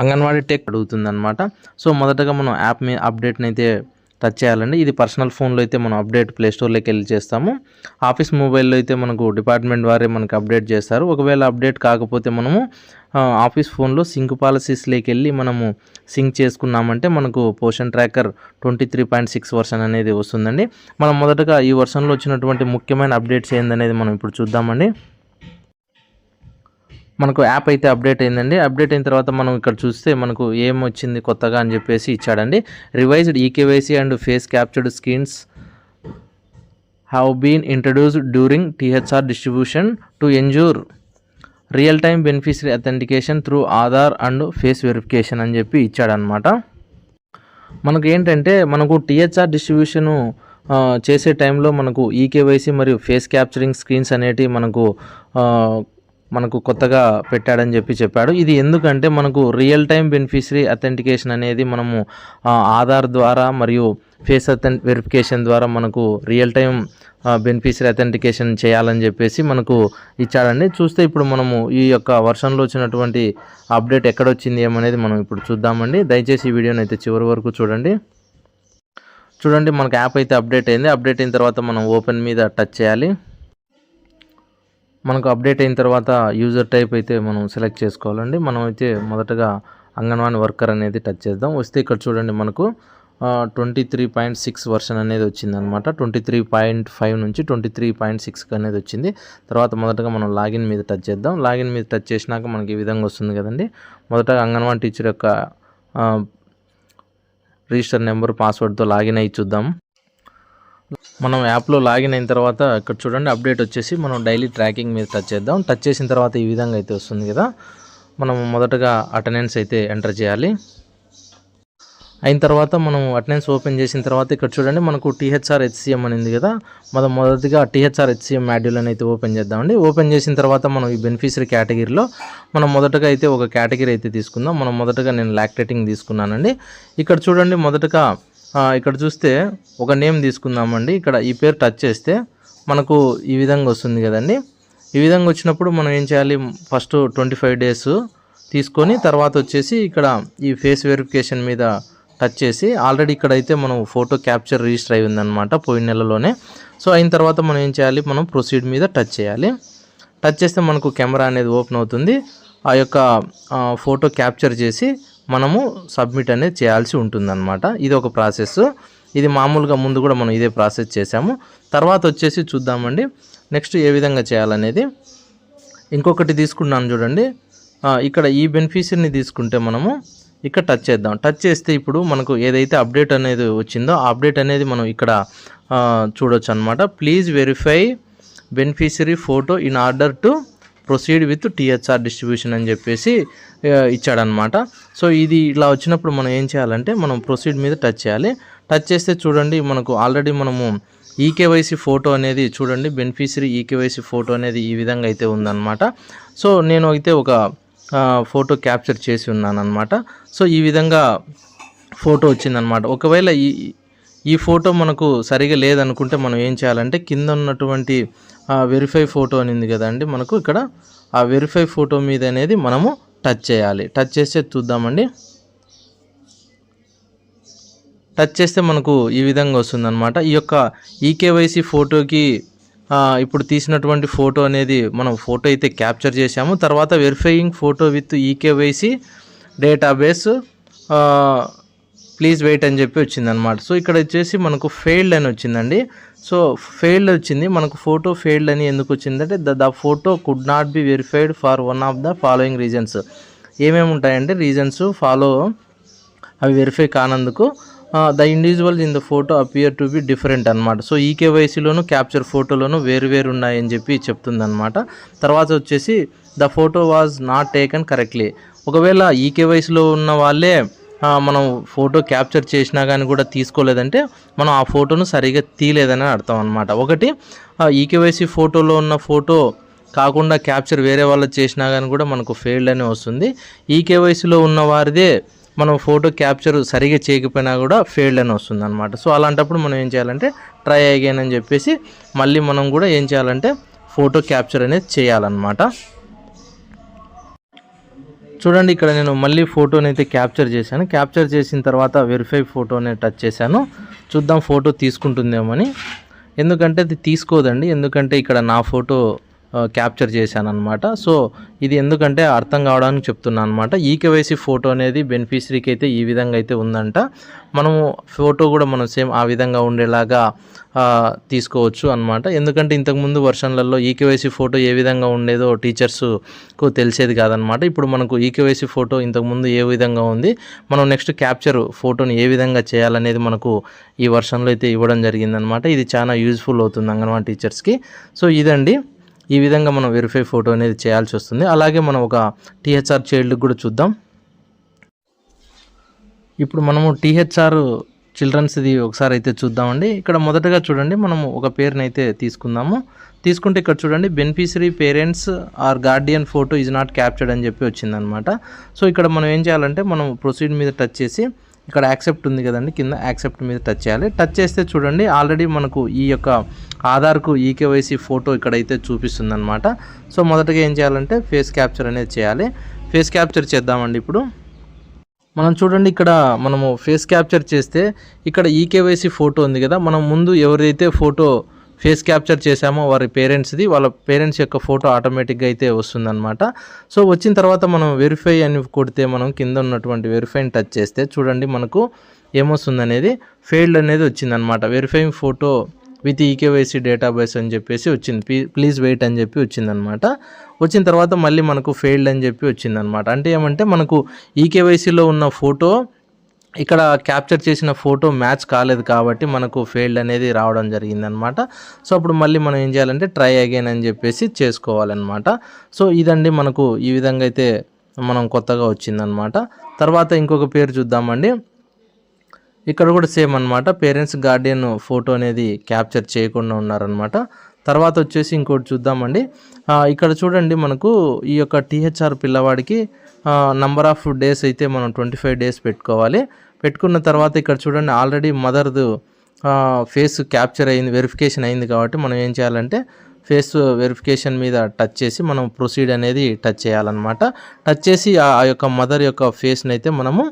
Anganwadi tech అడుగుతుంది అనమాట so మొదటగా మనం యాప్ మీ అప్డేట్ని అయితే టచ్ చేయాలండి. ఇది పర్సనల్ ఫోన్లో అయితే మనం అప్డేట్ ప్లే స్టోర్లోకి వెళ్ళి చేస్తాము. ఆఫీస్ మొబైల్లో అయితే మనకు డిపార్ట్మెంట్ వారే మనకు అప్డేట్ చేస్తారు. ఒకవేళ అప్డేట్ కాకపోతే మనము ఆఫీస్ ఫోన్లో సింక్ పాలసీస్లోకి వెళ్ళి మనము సింక్ చేసుకున్నామంటే మనకు Poshan tracker twenty three point six version అనేది వస్తుందండి. మనం మొదటగా ఈ వర్షన్లో వచ్చినటువంటి ముఖ్యమైన అప్డేట్స్ ఏందనేది మనం ఇప్పుడు చూద్దామండి. మనకు యాప్ అయితే అప్డేట్ అయిందండి. అప్డేట్ అయిన తర్వాత మనం ఇక్కడ చూస్తే మనకు ఏం వచ్చింది కొత్తగా అని చెప్పేసి ఇచ్చాడండి. Revised eKYC and face captured screens have been introduced during THR distribution to ensure real time beneficiary authentication through Aadhaar and face verification అని చెప్పి ఇచ్చాడనమాట మనకు ఏంటంటే మనకు టీహెచ్ఆర్ డిస్ట్రిబ్యూషను చేసే టైంలో మనకు ఈకేవైసీ మరియు ఫేస్ క్యాప్చరింగ్ స్క్రీన్స్ అనేటివి మనకు మనకు కొత్తగా పెట్టాడని చెప్పి చెప్పాడు. ఇది ఎందుకంటే మనకు రియల్ టైం బెనిఫిషరీ అథెంటికేషన్ అనేది మనము ఆధార్ ద్వారా మరియు ఫేస్ అథెంట్ వెరిఫికేషన్ ద్వారా మనకు రియల్ టైం బెనిఫిషరీ అథెంటికేషన్ చేయాలని చెప్పేసి మనకు ఇచ్చాడండి. చూస్తే ఇప్పుడు మనము ఈ యొక్క వర్షన్లో వచ్చినటువంటి అప్డేట్ ఎక్కడొచ్చింది ఏమనేది మనం ఇప్పుడు చూద్దామండి. దయచేసి ఈ వీడియోని అయితే చివరి వరకు చూడండి. చూడండి మనకు యాప్ అయితే అప్డేట్ అయింది. అప్డేట్ అయిన తర్వాత మనం ఓపెన్ మీద టచ్ చేయాలి. మనకు అప్డేట్ అయిన తర్వాత యూజర్ టైప్ అయితే మనం సెలెక్ట్ చేసుకోవాలండి. మనం అయితే మొదటగా అంగన్వాడీ వర్కర్ అనేది టచ్ చేద్దాం. వస్తే ఇక్కడ చూడండి మనకు twenty three point six version అనేది వచ్చిందనమాట. ట్వంటీ త్రీ పాయింట్ ఫైవ్ నుంచి ట్వంటీ త్రీ పాయింట్ సిక్స్ అనేది వచ్చింది. తర్వాత మొదటగా మనం లాగిన్ మీద టచ్ చేద్దాం. లాగిన్ మీద టచ్ చేసినాక మనకి ఈ విధంగా వస్తుంది కదండి. మొదటగా అంగన్వాడీ టీచర్ యొక్క రిజిస్టర్ నెంబర్ పాస్వర్డ్తో లాగిన్ అయి చూద్దాం. మనం యాప్లో లాగిన్ అయిన తర్వాత ఇక్కడ చూడండి అప్డేట్ వచ్చేసి మనం డైలీ ట్రాకింగ్ మీద టచ్ చేద్దాం. టచ్ చేసిన తర్వాత ఈ విధంగా అయితే వస్తుంది కదా. మనం మొదటగా అటెండెన్స్ అయితే ఎంటర్ చేయాలి. అయిన తర్వాత మనం అటెండెన్స్ ఓపెన్ చేసిన తర్వాత ఇక్కడ చూడండి మనకు టీహెచ్ఆర్ హెచ్సిఎం అనేది కదా. మనం మొదటిగా టీహెచ్ఆర్ హెచ్సిఎం మాడ్యూల్ అని అయితే ఓపెన్ చేద్దామండి. ఓపెన్ చేసిన తర్వాత మనం ఈ బెనిఫిషరీ కేటగిరీలో మనం మొదటగా అయితే ఒక కేటగిరీ అయితే తీసుకుందాం. మనం మొదటగా నేను లాక్టేటింగ్ తీసుకున్నానండి. ఇక్కడ చూడండి మొదటగా ఇక్కడ చూస్తే ఒక నేమ్ తీసుకుందామండి. ఇక్కడ ఈ పేరు టచ్ చేస్తే మనకు ఈ విధంగా వస్తుంది కదండి. ఈ విధంగా వచ్చినప్పుడు మనం ఏం చేయాలి? ఫస్ట్ ట్వంటీ ఫైవ్ డేస్ తీసుకొని తర్వాత వచ్చేసి ఇక్కడ ఈ ఫేస్ వెరిఫికేషన్ మీద టచ్ చేసి ఆల్రెడీ ఇక్కడ అయితే మనం ఫోటో క్యాప్చర్ రిజిస్టర్ అయి ఉందన్నమాట పోయిన నెలలోనే. సో అయిన తర్వాత మనం ఏం చేయాలి? మనం ప్రొసీడ్ మీద టచ్ చేయాలి. టచ్ చేస్తే మనకు కెమెరా అనేది ఓపెన్ అవుతుంది. ఆ యొక్క ఫోటో క్యాప్చర్ చేసి మనము సబ్మిట్ అనేది చేయాల్సి ఉంటుందన్నమాట. ఇది ఒక ప్రాసెస్. ఇది మామూలుగా ముందు కూడా మనం ఇదే ప్రాసెస్ చేసాము తర్వాత వచ్చేసి చూద్దామండి. నెక్స్ట్ ఏ విధంగా చేయాలనేది. ఇంకొకటి తీసుకున్నాను చూడండి. ఇక్కడ ఈ బెనిఫిషియర్ని తీసుకుంటే మనము ఇక్కడ టచ్ చేద్దాం. టచ్ చేస్తే ఇప్పుడు మనకు ఏదైతే అప్డేట్ అనేది వచ్చిందో ఆ అప్డేట్ అనేది మనం ఇక్కడ చూడొచ్చు అనమాట please verify beneficiary photo in order to proceed with THR distribution అని చెప్పేసి ఇచ్చాడనమాట సో ఇది ఇలా వచ్చినప్పుడు మనం ఏం చేయాలంటే మనం ప్రొసీడ్ మీద టచ్ చేయాలి. టచ్ చేస్తే చూడండి మనకు ఆల్రెడీ మనము ఈకేవైసీ ఫోటో అనేది చూడండి బెనిఫిషరీ ఈకేవైసీ ఫోటో అనేది ఈ విధంగా అయితే ఉందన్నమాట. సో నేను అయితే ఒక ఫోటో క్యాప్చర్ చేసి ఉన్నాను అనమాట సో ఈ విధంగా ఫోటో వచ్చిందనమాట ఒకవేళ ఈ ఈ ఫోటో మనకు సరిగా లేదనుకుంటే మనం ఏం చేయాలంటే కింద ఉన్నటువంటి వెరిఫై ఫోటో అని ఉంది కదండి మనకు ఇక్కడ ఆ వెరిఫై ఫోటో మీద అనేది మనము టచ్ చేయాలి. టచ్ చేస్తే చూద్దామండి. టచ్ చేస్తే మనకు ఈ విధంగా వస్తుందన్నమాట. ఈ యొక్క ఈకేవైసీ ఫోటోకి ఇప్పుడు తీసినటువంటి ఫోటో అనేది మనం ఫోటో అయితే క్యాప్చర్ చేసాము తర్వాత verifying photo with eKYC database please wait అని చెప్పి వచ్చిందనమాట సో ఇక్కడ వచ్చేసి మనకు ఫెయిల్డ్ అని వచ్చిందండి. సో ఫెయిల్డ్ వచ్చింది. మనకు ఫోటో ఫెయిల్డ్ అని ఎందుకు వచ్చిందంటే the the photo could not be verified for one of the following reasons ఏమేమి ఉంటాయంటే రీజన్స్ ఫాలో అవి verify కానందుకు the individuals in the photo appear to be different అనమాట సో ఈకేవైసీలోను క్యాప్చర్ ఫోటోలోను వేరు వేరు ఉన్నాయని చెప్పి చెప్తుందనమాట తర్వాత వచ్చేసి the photo was not taken correctly ఒకవేళ ఈకేవైసీలో ఉన్న వాళ్ళే మనం ఫోటో క్యాప్చర్ చేసినా కానీ కూడా తీసుకోలేదంటే మనం ఆ ఫోటోను సరిగా తీయలేదని అర్థం అనమాట ఒకటి ఈకేవైసీ ఫోటోలో ఉన్న ఫోటో కాకుండా క్యాప్చర్ వేరే వాళ్ళు చేసినా కానీ కూడా మనకు ఫెయిల్డ్ అని వస్తుంది. ఈ కేవైసీలో ఉన్న వారిదే మనం ఫోటో క్యాప్చర్ సరిగా చేయకపోయినా కూడా ఫెయిల్డ్ అని వస్తుంది అనమాట సో అలాంటప్పుడు మనం ఏం చేయాలంటే ట్రై అగైన్ అని చెప్పేసి మళ్ళీ మనం కూడా ఏం చేయాలంటే ఫోటో క్యాప్చర్ అనేది చేయాలన్నమాట. చూడండి ఇక్కడ నేను మళ్ళీ ఫోటోని అయితే క్యాప్చర్ చేశాను. క్యాప్చర్ చేసిన తర్వాత వెరిఫై ఫోటోని టచ్ చేశాను. చూద్దాం ఫోటో తీసుకుంటుందేమో అని. ఎందుకంటే అది తీసుకోదండి. ఎందుకంటే ఇక్కడ నా ఫోటో క్యాప్చర్ చేశాను అనమాట సో ఇది ఎందుకంటే అర్థం కావడానికి చెప్తున్నాను అనమాట ఈకేవైసీ ఫోటో అనేది బెనిఫిషరీకి అయితే ఈ విధంగా అయితే ఉందంట. మనము ఫోటో కూడా మనం సేమ్ ఆ విధంగా ఉండేలాగా తీసుకోవచ్చు అనమాట ఎందుకంటే ఇంతకుముందు వర్షన్లలో ఈకేవైసీ ఫోటో ఏ విధంగా ఉండేదో టీచర్స్కు తెలిసేది కాదనమాట ఇప్పుడు మనకు ఈకేవైసీ ఫోటో ఇంతకుముందు ఏ విధంగా ఉంది మనం నెక్స్ట్ క్యాప్చర్ ఫోటోని ఏ విధంగా చేయాలనేది మనకు ఈ వర్షన్లో అయితే ఇవ్వడం జరిగిందనమాట ఇది చాలా యూజ్ఫుల్ అవుతుంది అంగన్వాడీ టీచర్స్కి సో ఇదండి. ఈ విధంగా మనం వెరిఫై ఫోటో అనేది చేయాల్సి వస్తుంది. అలాగే మనం ఒక టీహెచ్ఆర్ చైల్డ్కి కూడా చూద్దాం. ఇప్పుడు మనము టీహెచ్ఆర్ చిల్డ్రన్స్ది ఒకసారి అయితే చూద్దామండి. ఇక్కడ మొదటగా చూడండి మనము ఒక పేరుని అయితే తీసుకుందాము. తీసుకుంటే ఇక్కడ చూడండి beneficiary parents or guardian photo is not captured అని చెప్పి వచ్చిందనమాట. సో ఇక్కడ మనం ఏం చేయాలంటే మనం ప్రొసీడ్ మీద టచ్ చేసి ఇక్కడ యాక్సెప్ట్ ఉంది కదండి కింద యాక్సెప్ట్ మీద టచ్ చేయాలి. టచ్ చేస్తే చూడండి ఆల్రెడీ మనకు ఈ యొక్క ఆధార్కు ఈకేవైసీ ఫోటో ఇక్కడైతే చూపిస్తుంది అనమాట సో మొదటగా ఏం చేయాలంటే ఫేస్ క్యాప్చర్ అనేది చేయాలి. ఫేస్ క్యాప్చర్ చేద్దామండి ఇప్పుడు. మనం చూడండి ఇక్కడ మనము ఫేస్ క్యాప్చర్ చేస్తే ఇక్కడ ఈకేవైసీ ఫోటో ఉంది కదా మనం ముందు ఎవరైతే ఫోటో ఫేస్ క్యాప్చర్ చేసామో వారి పేరెంట్స్ది వాళ్ళ పేరెంట్స్ యొక్క ఫోటో ఆటోమేటిక్గా అయితే వస్తుందన్నమాట. సో వచ్చిన తర్వాత మనం వెరిఫై అని కొడితే మనం కింద ఉన్నటువంటి వెరిఫైని టచ్ చేస్తే చూడండి మనకు ఏమొస్తుంది అనేది ఫెయిల్డ్ అనేది వచ్చిందనమాట verifying photo with eKYC database అని చెప్పేసి వచ్చింది. ప్లీజ్ వెయిట్ అని చెప్పి వచ్చిందనమాట వచ్చిన తర్వాత మళ్ళీ మనకు ఫెయిల్డ్ అని చెప్పి వచ్చిందనమాట అంటే ఏమంటే మనకు ఈకేవైసీలో ఉన్న ఫోటో ఇక్కడ క్యాప్చర్ చేసిన ఫోటో మ్యాచ్ కాలేదు కాబట్టి మనకు ఫెయిల్డ్ అనేది రావడం జరిగిందనమాట. సో అప్పుడు మళ్ళీ మనం ఏం చేయాలంటే ట్రై అగైన్ అని చెప్పేసి చేసుకోవాలన్నమాట. సో ఇదండి మనకు ఈ విధంగా అయితే మనం కొత్తగా వచ్చిందనమాట. తర్వాత ఇంకొక పేరు చూద్దామండి. ఇక్కడ కూడా సేమ్ అనమాట పేరెంట్స్ గార్డియన్ ఫోటో అనేది క్యాప్చర్ చేయకుండా ఉన్నారనమాట తర్వాత వచ్చేసి ఇంకోటి చూద్దామండి. ఇక్కడ చూడండి మనకు ఈ యొక్క టీహెచ్ఆర్ పిల్లవాడికి నంబర్ ఆఫ్ డేస్ అయితే మనం ట్వంటీ ఫైవ్ డేస్ పెట్టుకోవాలి. పెట్టుకున్న తర్వాత ఇక్కడ చూడండి ఆల్రెడీ మదర్ది ఫేస్ క్యాప్చర్ అయింది వెరిఫికేషన్ అయింది కాబట్టి మనం ఏం చేయాలంటే ఫేస్ వెరిఫికేషన్ మీద టచ్ చేసి మనం ప్రొసీడ్ అనేది టచ్ చేయాలన్నమాట. టచ్ చేసి ఆ యొక్క మదర్ యొక్క ఫేస్ని అయితే మనము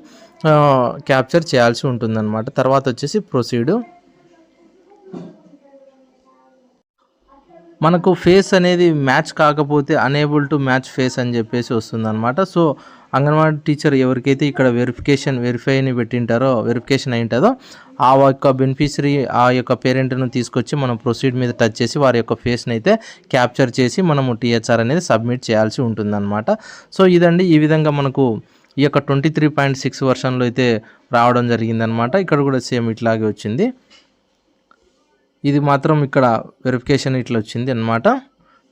క్యాప్చర్ చేయాల్సి ఉంటుందన్నమాట. తర్వాత వచ్చేసి ప్రొసీడ్ మనకు ఫేస్ అనేది మ్యాచ్ కాకపోతే అనేబుల్ టు మ్యాచ్ ఫేస్ అని చెప్పేసి వస్తుందన్నమాట. సో అంగన్వాడీ టీచర్ ఎవరికైతే ఇక్కడ వెరిఫికేషన్ వెరిఫైని పెట్టింటారో వెరిఫికేషన్ అయింటుందో ఆ యొక్క బెనిఫిషరీ ఆ యొక్క పేరెంట్ను తీసుకొచ్చి మనం ప్రొసీడ్ మీద టచ్ చేసి వారి యొక్క ఫేస్ని అయితే క్యాప్చర్ చేసి మనము టీహెచ్ఆర్ అనేది సబ్మిట్ చేయాల్సి ఉంటుందన్నమాట. సో ఇదండి ఈ విధంగా మనకు ఈ యొక్క ట్వంటీ త్రీ పాయింట్ సిక్స్ వర్షన్లో అయితే రావడం జరిగిందనమాట ఇక్కడ కూడా సేమ్ ఇట్లాగే వచ్చింది. ఇది మాత్రం ఇక్కడ వెరిఫికేషన్ ఇట్లా వచ్చింది అనమాట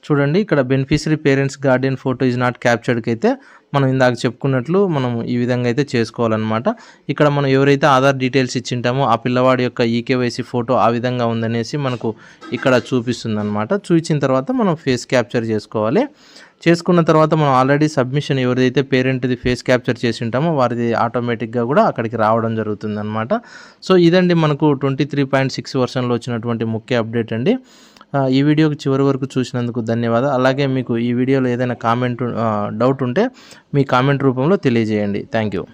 చూడండి ఇక్కడ beneficiary parents guardian photo is not క్యాప్చర్డ్కి అయితే మనం ఇందాక చెప్పుకున్నట్లు మనం ఈ విధంగా అయితే చేసుకోవాలన్నమాట. ఇక్కడ మనం ఎవరైతే ఆధార్ డీటెయిల్స్ ఇచ్చింటామో ఆ పిల్లవాడి యొక్క ఈకేవైసీ ఫోటో ఆ విధంగా ఉందనేసి మనకు ఇక్కడ చూపిస్తుంది అనమాట చూపించిన తర్వాత మనం ఫేస్ క్యాప్చర్ చేసుకోవాలి. చేసుకున్న తర్వాత మనం ఆల్రెడీ సబ్మిషన్ ఎవరైతే పేరెంట్ది ఫేస్ క్యాప్చర్ చేసి ఉంటామో వారిది ఆటోమేటిక్గా కూడా అక్కడికి రావడం జరుగుతుంది అనమాట సో ఇదండి మనకు ట్వంటీ త్రీ పాయింట్ సిక్స్ వర్షన్లో వచ్చినటువంటి ముఖ్య అప్డేట్ అండి. ఈ వీడియోకి చివరి వరకు చూసినందుకు ధన్యవాదాలు. అలాగే మీకు ఈ వీడియోలో ఏదైనా కామెంట్ డౌట్ ఉంటే మీ కామెంట్ రూపంలో తెలియజేయండి. Thank you